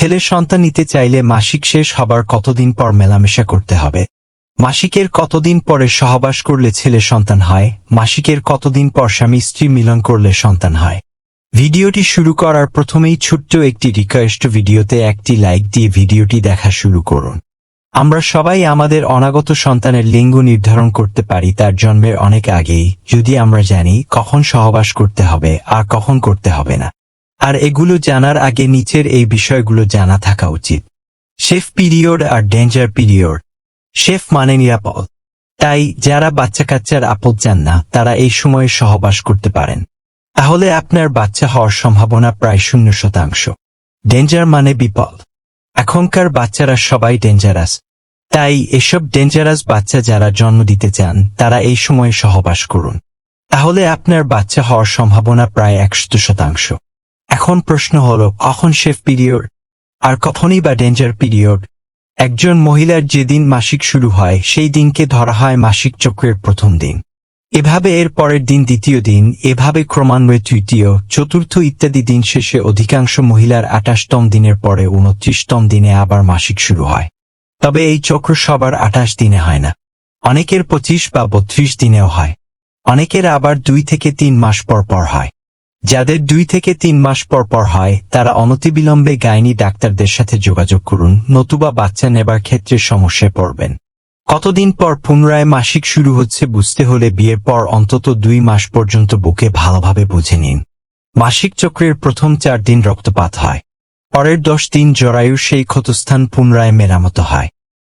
ছেলে সন্তান নিতে চাইলে মাসিক শেষ হবার কতদিন পর মেলামেশা করতে হবে? মাসিকের কতদিন পরে সহবাস করলে ছেলে সন্তান হয়? মাসিকের কতদিন পর স্বামী স্ত্রী মিলন করলে সন্তান হয়? ভিডিওটি শুরু করার প্রথমেই ছোট্ট একটি রিকোয়েস্ট ভিডিওতে একটি লাইক দিয়ে ভিডিওটি দেখা শুরু করুন। আমরা সবাই আমাদের অনাগত সন্তানের লিঙ্গ নির্ধারণ করতে পারি, তার জন্মের অনেক আগেই। যদি আমরা জানি, কখন সহবাস করতে হবে আর কখন করতে হবে না। আর এগুলো জানার আগে নিচের এই বিষয়গুলো জানা থাকা উচিত। শেফ পিরিয়ড আর ডেঞ্জার পিরিয়ড। শেফ মানে নিরাপদ। তাই যারা বাচ্চা কাচ্চার আপদ চান না, তারা এই সময়ে সহবাস করতে পারেন। তাহলে আপনার বাচ্চা হওয়ার সম্ভাবনা প্রায় শূন্য শতাংশ। ডেঞ্জার মানে বিপদ। এখনকার বাচ্চারা সবাই ডেঞ্জারাস। তাই এসব ডেঞ্জারাস বাচ্চা যারা জন্ম দিতে চান, তারা এই সময়ে সহবাস করুন। তাহলে আপনার বাচ্চা হওয়ার সম্ভাবনা প্রায় একশো শতাংশ। এখন প্রশ্ন হল, কখন শেফ পিরিয়ড? আর কখনই বা ডেঞ্জার পিরিয়ড? একজন মহিলার যেদিন মাসিক শুরু হয়, সেই দিনকে ধরা হয় মাসিক চক্রের প্রথম দিন। এভাবে এর পরের দিন দ্বিতীয় দিন, এভাবে ক্রমান্বয়ে তৃতীয়, চতুর্থ ইত্যাদি দিন শেষে অধিকাংশ মহিলার আঠাশতম দিনের পরে উনত্রিশতম দিনে আবার মাসিক শুরু হয়। তবে এই চক্র সবার আঠাশ দিনে হয় না। অনেকের পঁচিশ বা বত্রিশ দিনেও হয়। অনেকের আবার দুই থেকে তিন মাস পর পর হয়। যাদের দুই থেকে তিন মাস পর পর হয়, তারা অনতিবিলম্বে গাইনি ডাক্তারদের সাথে যোগাযোগ করুন, নতুবা বাচ্চা নেবার ক্ষেত্রে সমস্যায় পড়বেন। কতদিন পর পুনরায় মাসিক শুরু হচ্ছে বুঝতে হলে বিয়ের পর অন্তত দুই মাস পর্যন্ত বুকে ভালোভাবে বুঝে নিন। মাসিক চক্রের প্রথম চার দিন রক্তপাত হয়। পরের দশ দিন জরায়ুর সেই ক্ষতস্থান পুনরায় মেরামত হয়।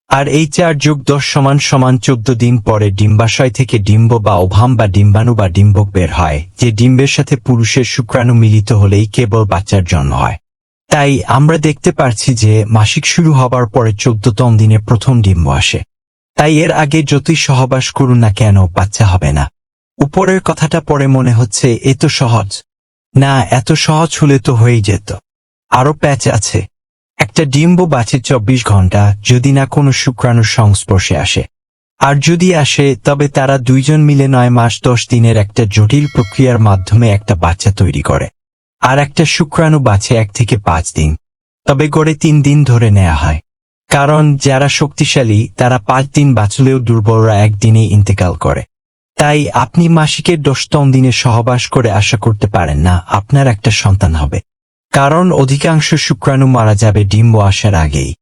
আর এই চার যোগ দশ সমান সমান চোদ্দ দিন পরে ডিম্বাশয় থেকে ডিম্ব বা ওভাম বা ডিম্বাণু বা ডিম্বক বের হয়, যে ডিম্বের সাথে পুরুষের শুক্রাণু মিলিত হলেই কেবল বাচ্চার জন্ম হয়। তাই আমরা দেখতে পারছি যে মাসিক শুরু হবার পরে চোদ্দতম দিনে প্রথম ডিম্ব আসে। তাই এর আগে যতই সহবাস করুন না কেন, বাচ্চা হবে না। উপরের কথাটা পরে মনে হচ্ছে, এ তো সহজ। না, এত সহজ হলে তো হয়েই যেত। আরও প্যাচ আছে। একটা ডিম্ব বাঁচে চব্বিশ ঘণ্টা যদি না কোনো শুক্রাণুর সংস্পর্শে আসে। আর যদি আসে, তবে তারা দুইজন মিলে নয় মাস দশ দিনের একটা জটিল প্রক্রিয়ার মাধ্যমে একটা বাচ্চা তৈরি করে। আর একটা শুক্রাণু বাঁচে এক থেকে পাঁচ দিন। তবে গড়ে তিন দিন ধরে নেওয়া হয়। কারণ যারা শক্তিশালী, তারা পাঁচ দিন বাঁচলেও দুর্বলরা একদিনেই ইন্তেকাল করে। তাই আপনি মাসিকের দশতম দিনে সহবাস করে আশা করতে পারেন, না, আপনার একটা সন্তান হবে। কারণ অধিকাংশ শুক্রাণু মারা যাবে ডিম্ব আসার আগেই।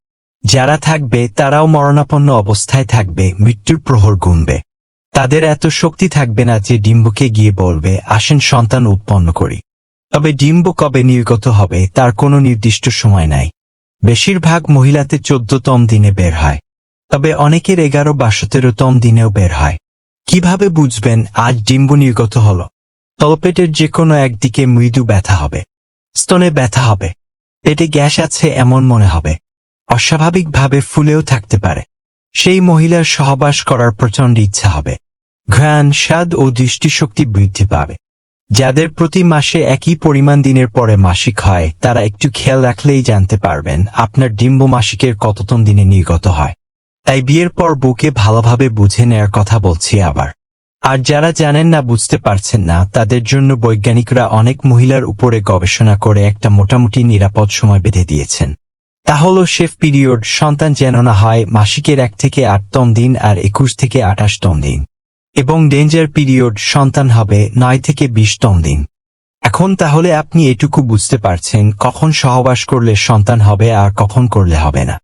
যারা থাকবে, তারাও মরণাপন্ন অবস্থায় থাকবে, মৃত্যুর প্রহর গুনবে। তাদের এত শক্তি থাকবে না যে ডিম্বকে গিয়ে বলবে, আসেন সন্তান উৎপন্ন করি। তবে ডিম্ব কবে নির্গত হবে, তার কোনো নির্দিষ্ট সময় নাই। বেশিরভাগ মহিলাতে চোদ্দতম দিনে বের হয়। তবে অনেকের এগারো বা সতেরোতম দিনেও বের হয়। কীভাবে বুঝবেন, আজ ডিম্ব নির্গত হল? তলপেটের যে কোনো একদিকে মৃদু ব্যথা হবে। স্তনে ব্যথা হবে। পেটে গ্যাস আছে এমন মনে হবে। অস্বাভাবিকভাবে ফুলেও থাকতে পারে। সেই মহিলার সহবাস করার প্রচণ্ড ইচ্ছা হবে। ঘ্রাণ, স্বাদ ও দৃষ্টিশক্তি বৃদ্ধি পাবে। যাদের প্রতি মাসে একই পরিমাণ দিনের পরে মাসিক হয়, তারা একটু খেয়াল রাখলেই জানতে পারবেন, আপনার ডিম্ব মাসিকের কততম দিনে নির্গত হয়। তাই বিয়ের পর বুকে ভালোভাবে বুঝে নেয়ার কথা বলছি আবার। আর যারা জানেন না, বুঝতে পারছেন না, তাদের জন্য বৈজ্ঞানিকরা অনেক মহিলার উপরে গবেষণা করে একটা মোটামুটি নিরাপদ সময় বেঁধে দিয়েছেন। তা হল, শেফ পিরিয়ড, সন্তান যেন না হয়, মাসিকের এক থেকে আটতম দিন আর একুশ থেকে আঠাশতম দিন। এবং ডেঞ্জার পিরিয়ড, সন্তান হবে নয় থেকে বিশতম দিন। এখন তাহলে আপনি এটুকু বুঝতে পারছেন, কখন সহবাস করলে সন্তান হবে আর কখন করলে হবে না।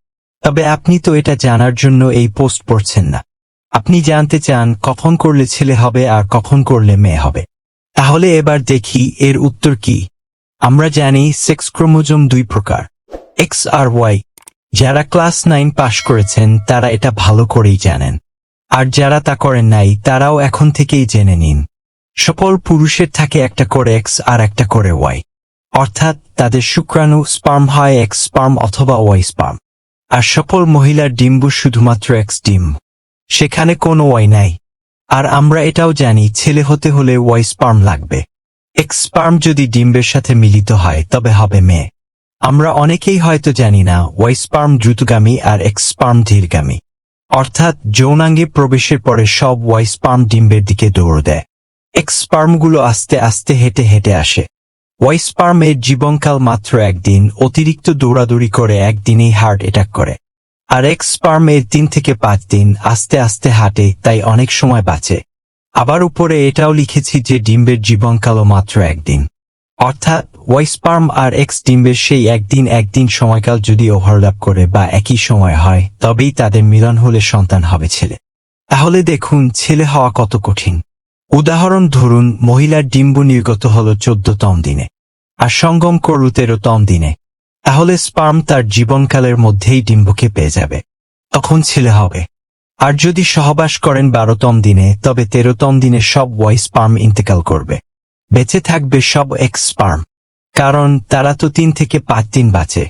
তবে আপনি তো এটা জানার জন্য এই পোস্ট পড়ছেন না। আপনি জানতে চান কখন করলে ছেলে হবে আর কখন করলে মেয়ে হবে। তাহলে এবার দেখি এর উত্তর কি। আমরা জানি সেক্স ক্রোমোজোম দুই প্রকার। এক্স আর ওয়াই। যারা ক্লাস নাইন পাশ করেছেন, তারা এটা ভালো করেই জানেন। আর যারা তা করেন নাই, তারাও এখন থেকেই জেনে নিন। সকল পুরুষের থাকে একটা করে এক্স আর একটা করে ওয়াই। অর্থাৎ তাদের শুক্রাণু স্পার্ম হয় এক্স স্পার্ম অথবা ওয়াই স্পার্ম। আর সকল মহিলার ডিম্বু শুধুমাত্র এক্স ডিম সেখানে কোনো ওয়াই নাই। আর আমরা এটাও জানি, ছেলে হতে হলে ওয়াই স্পার্ম লাগবে। এক্সপার্ম যদি ডিম্বের সাথে মিলিত হয়, তবে হবে মেয়ে আমরা অনেকেই হয়তো জানি না, ওয়াই স্পার্ম দ্রুতগামী আর এক্সপার্ম ধীরগামী। অর্থাৎ, যৌনাঙ্গে প্রবেশের পরে সব ওয়াই স্পার্ম ডিম্বের দিকে দৌড় দেয়। এক্সপার্মগুলো আস্তে আস্তে হেঁটে হেঁটে আসে। ওয়াই স্পার্মের জীবনকাল মাত্র একদিন, অতিরিক্ত দৌড়াদৌড়ি করে একদিনেই হার্ট অ্যাটাক করে। আর এক্স স্পার্মের তিন থেকে পাঁচ দিন আস্তে আস্তে হাঁটে, তাই অনেক সময় বাঁচে। আবার উপরে এটাও লিখেছি যে ডিম্বের জীবনকালও মাত্র একদিন। অর্থাৎ, ওয়াই স্পার্ম আর এক্স ডিম্বের সেই একদিন একদিন সময়কাল যদি ওভারল্যাপ করে বা একই সময় হয়, তবেই তাদের মিলন হলে সন্তান হবে ছেলে। তাহলে দেখুন, ছেলে হওয়া কত কঠিন। উদাহরণ ধরুন, মহিলার ডিম্ব নির্গত হল চোদ্দতম দিনে, আর সঙ্গম করল তেরোতম দিনে। তাহলে স্পার্ম তার জীবনকালের মধ্যেই ডিম্বকে পেয়ে যাবে। তখন ছেলে হবে। আর যদি সহবাস করেন বারোতম দিনে, তবে তেরোতম দিনে সব ওয়াই স্পার্ম ইন্তেকাল করবে। বেঁচে থাকবে সব এক্স স্পার্ম। কারণ তারা তো তিন থেকে পাঁচ দিন বাঁচে।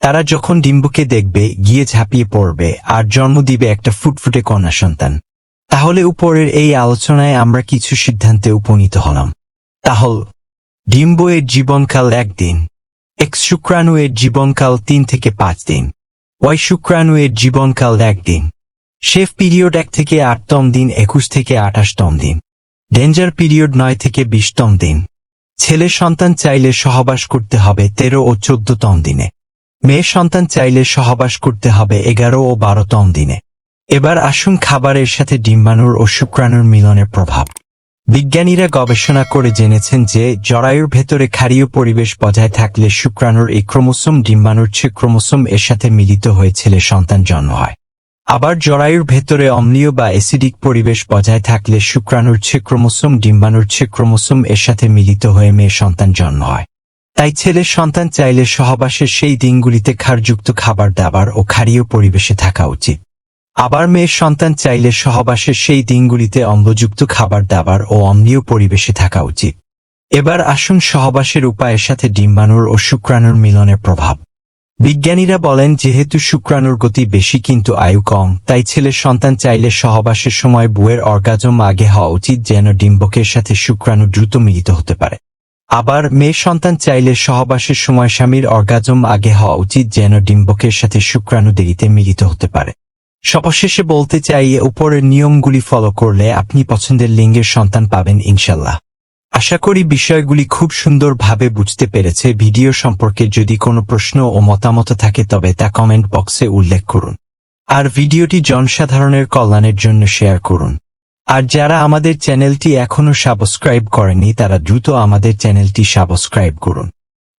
তারা যখন ডিম্বকে দেখবে, গিয়ে ঝাঁপিয়ে পড়বে, আর জন্ম দিবে একটা ফুটফুটে কন্যা সন্তান। তাহলে উপরের এই আলোচনায় আমরা কিছু সিদ্ধান্তে উপনীত হলাম। তাহল ডিম্ব জীবনকাল একদিন। এক্স শুক্রাণু এর জীবনকাল তিন থেকে পাঁচ দিন। ওয়াই শুক্রাণু এর জীবনকাল একদিন শেফ পিরিয়ড এক থেকে আটতম দিন, একুশ থেকে আঠাশতম দিন। ডেঞ্জার পিরিয়ড নয় থেকে বিশতম দিন। ছেলে সন্তান চাইলে সহবাস করতে হবে তেরো ও চোদ্দতম দিনে। মেয়ে সন্তান চাইলে সহবাস করতে হবে এগারো ও বারোতম দিনে। এবার আসুন খাবারের সাথে ডিম্বাণুর ও শুক্রাণুর মিলনের প্রভাব। বিজ্ঞানীরা গবেষণা করে জেনেছেন যে জরায়ুর ভেতরে ক্ষারীয় পরিবেশ বজায় থাকলে শুক্রাণুর এই ক্রোমোসোম ডিম্বাণুর চেয়ে ক্রোমোসোম এর সাথে মিলিত হয়ে ছেলে সন্তান জন্ম হয়। আবার জরায়ুর ভেতরে অম্লীয় বা অ্যাসিডিক পরিবেশ বজায় থাকলে শুক্রাণুর চেয়ে ক্রোমোসোম ডিম্বাণুর চেয়ে ক্রোমোসোম এর সাথে মিলিত হয়ে মেয়ে সন্তান জন্ম হয়। তাই ছেলের সন্তান চাইলে সহবাসের সেই দিনগুলিতে ক্ষারযুক্ত খাবার দাবার ও ক্ষারীয় পরিবেশে থাকা উচিত। আবার মেয়ের সন্তান চাইলে সহবাসের সেই দিনগুলিতে অম্লযুক্ত খাবার দাবার ও অম্লীয় পরিবেশে থাকা উচিত। এবার আসুন সহবাসের উপায়ের সাথে ডিম্বাণুর ও শুক্রাণুর মিলনের প্রভাব। বিজ্ঞানীরা বলেন, যেহেতু শুক্রাণুর গতি বেশি কিন্তু আয়ু কম, তাই ছেলের সন্তান চাইলে সহবাসের সময় বুয়ের অর্গাজম আগে হওয়া উচিত যেন ডিম্বকের সাথে শুক্রাণু দ্রুত মিলিত হতে পারে। আবার মেয়ে সন্তান চাইলে সহবাসের সময় স্বামীর অর্গাজম আগে হওয়া উচিত যেন ডিম্বকের সাথে শুক্রাণু দেরিতে মিলিত হতে পারে। সবশেষে বলতে চাই উপরের নিয়মগুলি ফলো করলে আপনি পছন্দের লিঙ্গের সন্তান পাবেন ইনশাল্লাহ। আশা করি বিষয়গুলি খুব সুন্দরভাবে বুঝতে পেরেছে। ভিডিও সম্পর্কে যদি কোনো প্রশ্ন ও মতামত থাকে, তবে তা কমেন্ট বক্সে উল্লেখ করুন। আর ভিডিওটি জনসাধারণের কল্যাণের জন্য শেয়ার করুন। আর যারা আমাদের চ্যানেলটি এখনও সাবস্ক্রাইব করেনি তারা দ্রুত আমাদের চ্যানেলটি সাবস্ক্রাইব করুন।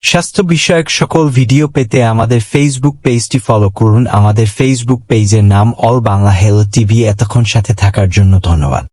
স্বাস্থ্য বিষয়ক সকল ভিডিও পেতে আমাদের ফেসবুক পেজটি ফলো করুন। আমাদের ফেসবুক পেজের নাম অল বাংলা হেলথ টিভি এতক্ষণ সাথে থাকার জন্য ধন্যবাদ।